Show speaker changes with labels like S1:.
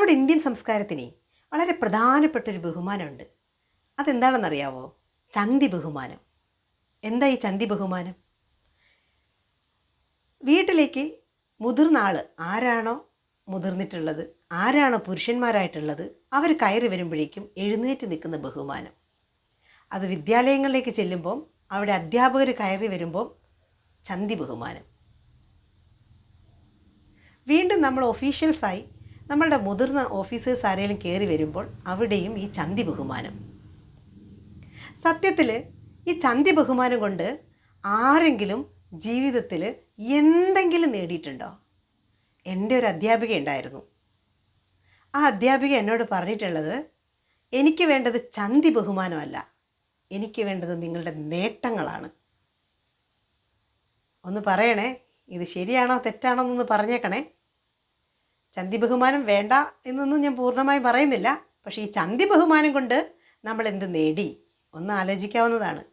S1: നമ്മുടെ ഇന്ത്യൻ സംസ്കാരത്തിന് വളരെ പ്രധാനപ്പെട്ട ഒരു ബഹുമാനമുണ്ട്. അതെന്താണെന്നറിയാവോ? ചന്തി ബഹുമാനം. എന്താ ഈ ചന്തി ബഹുമാനം? വീട്ടിലേക്ക് മുതിർന്ന ആൾ ആരാണോ മുതിർന്നിട്ടുള്ളത് ആരാണോ പുരുഷന്മാരായിട്ടുള്ളത് അവർ കയറി വരുമ്പോഴേക്കും എഴുന്നേറ്റ് നിൽക്കുന്ന ബഹുമാനം. അത് വിദ്യാലയങ്ങളിലേക്ക് ചെല്ലുമ്പോൾ അവിടെ അധ്യാപകർ കയറി വരുമ്പോൾ ചന്തി ബഹുമാനം. വീണ്ടും നമ്മൾ ഒഫീഷ്യൽസായി നമ്മളുടെ മുതിർന്ന ഓഫീസേഴ്സ് ആരെങ്കിലും കയറി വരുമ്പോൾ അവിടെയും ഈ ചന്തി ബഹുമാനം. സത്യത്തിൽ ഈ ചന്തി ബഹുമാനം കൊണ്ട് ആരെങ്കിലും ജീവിതത്തിൽ എന്തെങ്കിലും നേടിയിട്ടുണ്ടോ? എന്റെ ഒരു അധ്യാപിക ഉണ്ടായിരുന്നു. ആ അധ്യാപിക എന്നോട് പറഞ്ഞിട്ടുള്ളത് എനിക്ക് വേണ്ടത് ചന്തി ബഹുമാനമല്ല എനിക്ക് വേണ്ടത് നിങ്ങളുടെ നേട്ടങ്ങളാണ്. ഒന്ന് പറയണേ ഇത് ശരിയാണോ തെറ്റാണോ എന്നൊന്ന് പറഞ്ഞേക്കണേ. ചന്തി ബഹുമാനം വേണ്ട എന്നൊന്നും ഞാൻ പൂർണമായും പറയുന്നില്ല. പക്ഷേ ഈ ചന്തി ബഹുമാനം കൊണ്ട് നമ്മൾ എന്ത് നേടി? ഒന്ന് ആലോചിക്കാവുന്നതാണ്.